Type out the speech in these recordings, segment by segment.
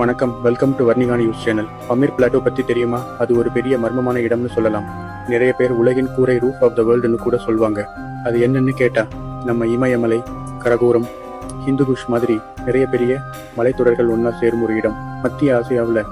வணக்கம் welcome to Varnika news channel Pamir plateau பத்தி தெரியுமா? அது ஒரு பெரிய மர்மமான இடம்னு சொல்லலாம். நிறைய பேர் உலகின் கூரை ரூஃப் ஆஃப் த வேர்ல்டுன்னு கூட சொல்லுவாங்க அது என்னன்னு கேட்டா நம்ம இமயமலை கரகோரம் ஹிந்துகுஷ் மாதிரி நிறைய பெரிய மலைத்தொடர்கள் ஒன்றா சேரும் ஒரு இடம். மத்திய ஆசியாவில்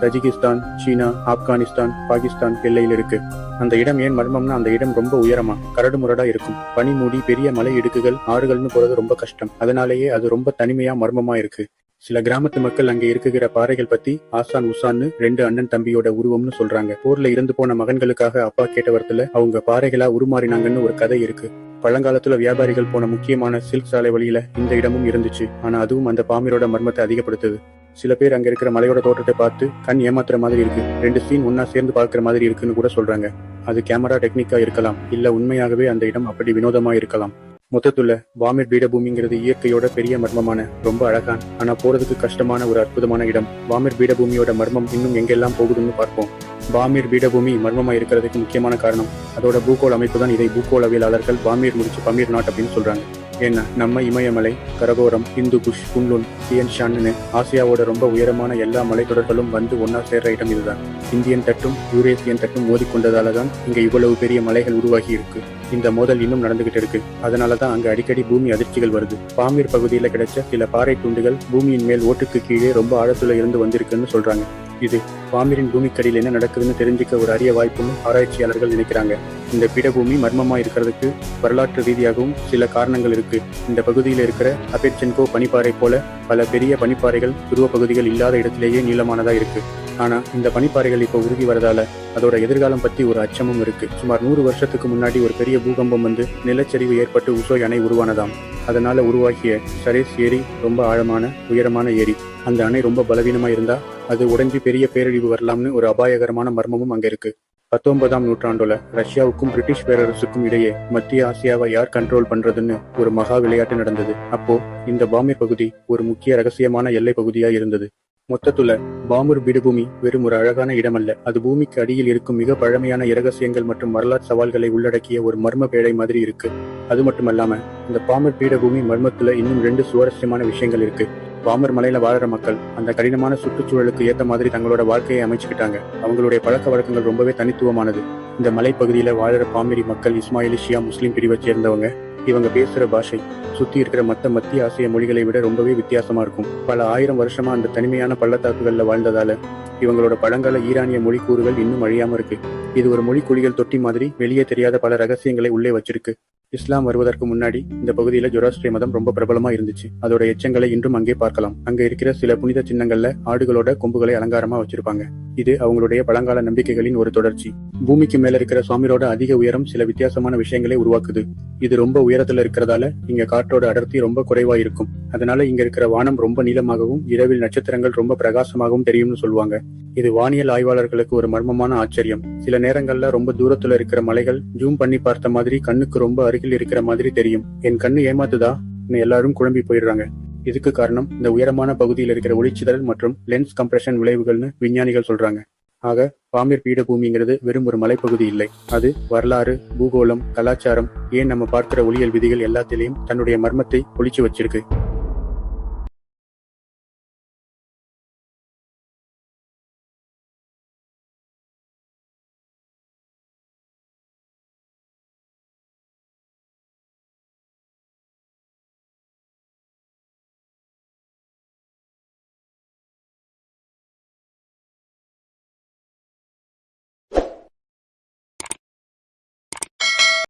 தஜிகிஸ்தான் சீனா ஆப்கானிஸ்தான் பாகிஸ்தான் எல்லையில் இருக்கு. அந்த இடம் ஏன் மர்மம்னா அந்த இடம் ரொம்ப உயரமா கரடு முரடா இருக்கும். பனி மூடி பெரிய மலை இடுக்குகள் ஆறுகள்னு போறது ரொம்ப கஷ்டம். அதனாலேயே அது ரொம்ப தனிமையா மர்மமா இருக்கு. சில கிராமத்து மக்கள் அங்கே இருக்குகிற பாறைகள் பத்தி ஆசான் உசான்னு ரெண்டு அண்ணன் தம்பியோட உருவம்னு சொல்றாங்க. போர்ல இறந்து போன மகன்களுக்காக அப்பா கேட்டவரத்துல அவங்க பாறைகளா உருமாறினாங்கன்னு ஒரு கதை இருக்கு. பழங்காலத்துல வியாபாரிகள் போன முக்கியமான சில்க் சாலை வழியில இந்த இடமும் இருந்துச்சு. ஆனா அதுவும் அந்த பாமிரோட மர்மத்தை அதிகப்படுத்துது. சில பேர் அங்க இருக்கிற மலையோட தோற்றத்தை பார்த்து கண் ஏமாத்துற மாதிரி இருக்கு. ரெண்டு சீன் ஒன்னா சேர்ந்து பார்க்குற மாதிரி இருக்குன்னு கூட சொல்றாங்க. அது கேமரா டெக்னிக்கா இருக்கலாம். இல்ல உண்மையாகவே அந்த இடம் அப்படி வினோதமா இருக்கலாம். மொத்தத்துல பாமிர் பீடபூமிங்கிறது இயற்கையோட பெரிய மர்மமான ரொம்ப அழகான ஆனா போறதுக்கு கஷ்டமான ஒரு அற்புதமான இடம். பாமிர் பீடபூமியோட மர்மம் இன்னும் எங்கெல்லாம் போகுதுன்னு பார்ப்போம். பாமீர் பீடபூமி மர்மமா இருக்கிறதுக்கு முக்கியமான காரணம் அதோட பூகோள் அமைப்பு தான் இதை பூகோளவியலாளர்கள் பாமீர் முடிச்சு பமீர் நாட் அப்படின்னு சொல்றாங்க. ஏன்னா நம்ம இமயமலை கரகோரம் இந்து குஷ் குன்லுன் சியன் ஷான்னு ஆசியாவோட ரொம்ப உயரமான எல்லா மலைத்தொடர்களும் வந்து ஒன்னா சேர்ற இடம் இதுதான். இந்தியன் தட்டும் யூரேசியன் தட்டும் மோதிக்கொண்டதால தான் இங்க இவ்வளவு பெரிய மலைகள் உருவாகி இருக்கு. இந்த மோதல் இன்னும் நடந்துகிட்டு இருக்கு. அதனால தான் அங்க அடிக்கடி பூமி அதிர்ச்சிகள் வருது. பாமீர் பகுதியில் கிடைச்ச சில பாறை துண்டுகள் பூமியின் மேல் ஓட்டுக்கு கீழே ரொம்ப ஆழத்துல இருந்து வந்திருக்குன்னு சொல்றாங்க. இது பாமிரின் பூமிக்கடியில் என்ன நடக்குதுன்னு தெரிஞ்சுக்க ஒரு அரிய வாய்ப்புன்னு ஆராய்ச்சியாளர்கள் நினைக்கிறாங்க. இந்த பீடபூமி மர்மமா இருக்கிறதுக்கு வரலாற்று ரீதியாகவும் சில காரணங்கள் இருக்கு. இந்த பகுதியில் இருக்கிற அபெட்சென்கோ பனிப்பாறை போல பல பெரிய பனிப்பாறைகள் துருவ பகுதிகள் இல்லாத இடத்திலேயே நீளமானதா இருக்கு. ஆனா இந்த பனிப்பாறைகள் இப்போ உருகி வரதால அதோட எதிர்காலம் பத்தி ஒரு அச்சமும் இருக்கு. சுமார் நூறு வருஷத்துக்கு முன்னாடி ஒரு பெரிய பூகம்பம் வந்து நிலச்சரிவு ஏற்பட்டு உசோய் அணை உருவானதாம். அதனால உருவாகிய சரேஸ் ஏரி ரொம்ப ஆழமான உயரமான ஏரி. அந்த அணை ரொம்ப பலவீனமா இருந்தா அது உடஞ்சி பெரிய பேரழிவு வரலாம்னு ஒரு அபாயகரமான மர்மமும் அங்க இருக்கு. பத்தொன்பதாம் நூற்றாண்டுல ரஷ்யாவுக்கும் பிரிட்டிஷ் பேரரசுக்கும் இடையே மத்திய ஆசியாவை யார் கண்ட்ரோல் பண்றதுன்னு ஒரு மகா விளையாட்டு நடந்தது. அப்போ இந்த பாமீர் பகுதி ஒரு முக்கிய ரகசியமான எல்லை பகுதியா இருந்தது. மொத்தத்துல பாமூர் பீடபூமி வெறும் ஒரு அழகான இடமல்ல. அது பூமிக்கு அடியில் இருக்கும் மிக பழமையான இரகசியங்கள் மற்றும் வரலாற்று சவால்களை உள்ளடக்கிய ஒரு மர்ம பேழை மாதிரி இருக்கு. அது மட்டுமல்லாம இந்த பாமர் பீடபூமி மர்மத்துல இன்னும் ரெண்டு சுவாரஸ்யமான விஷயங்கள் இருக்கு. பாமர் மலையில வாழற மக்கள் அந்த கடினமான சுற்றுச்சூழலுக்கு ஏத்த மாதிரி தங்களோட வாழ்க்கையை அமைச்சுக்கிட்டாங்க. அவங்களுடைய பழக்க வழக்கங்கள் ரொம்பவே தனித்துவமானது. இந்த மலைப்பகுதியில வாழற பாமிரி மக்கள் இஸ்மாயிலி ஷியா முஸ்லீம் பிரிவை சேர்ந்தவங்க. இவங்க பேசுற பாஷை சுத்தி இருக்கிற மத்த மத்திய ஆசிய மொழிகளை விட ரொம்பவே வித்தியாசமா இருக்கும். பல ஆயிரம் வருஷமா அந்த தனிமையான பள்ளத்தாக்குகள்ல வாழ்ந்ததால இவங்களோட பழங்கால ஈரானிய மொழி கூறுகள் இன்னும் அழியாம இருக்கு. இது ஒரு மொழி குழிகள் தொட்டி மாதிரி வெளியே தெரியாத பல ரகசியங்களை உள்ளே வச்சிருக்கு. இஸ்லாம் வருவதற்கு முன்னாடி இந்த பகுதியில ஜொராஸ்ட்ரிய மதம் ரொம்ப பிரபலமா இருந்துச்சு. அதோட எச்சங்களை இன்றும் அங்கே பார்க்கலாம். அங்க இருக்கிற சில புனித சின்னங்கள்ல ஆடுகளோட கொம்புகளை அலங்காரமா வச்சிருப்பாங்க. இது அவங்களுடைய பழங்கால நம்பிக்கைகளின் ஒரு தொடர்ச்சி. பூமிக்கு மேல இருக்கிற சுவாமியோட அதிக உயரம் சில வித்தியாசமான விஷயங்களை உருவாக்குது. இது ரொம்ப உயரத்துல இருக்கிறதால இங்க காற்றோட அடர்த்தி ரொம்ப குறைவா இருக்கும். அதனால இங்க இருக்கிற வானம் ரொம்ப நீளமாகவும் இரவில் நட்சத்திரங்கள் ரொம்ப பிரகாசமாகவும் தெரியும்னு சொல்லுவாங்க. இது வானியல் ஆய்வாளர்களுக்கு ஒரு மர்மமான ஆச்சரியம். சில நேரங்கள்ல ரொம்ப தூரத்துல இருக்கிற மலைகள் ஜூம் பண்ணி பார்த்த மாதிரி கண்ணுக்கு ரொம்ப அருகில் இருக்கிற மாதிரி தெரியும். என் கண்ணு ஏமாத்துதா? எல்லாரும் குழம்பி போயிடுறாங்க. இதுக்கு காரணம் இந்த உயரமான பகுதியில் இருக்கிற ஒளிச்சிதல் மற்றும் லென்ஸ் கம்ப்ரெஷன் விளைவுகள்னு விஞ்ஞானிகள் சொல்றாங்க. ஆக பாமீர் பீடபூமிங்கிறது வெறும் ஒரு மலைப்பகுதி இல்லை. அது வரலாறு பூகோளம் கலாச்சாரம் ஏன் நம்ம பார்க்கிற ஒளியல் விதிகள் எல்லாத்திலையும் தன்னுடைய மர்மத்தை ஒழிச்சு வச்சிருக்கு.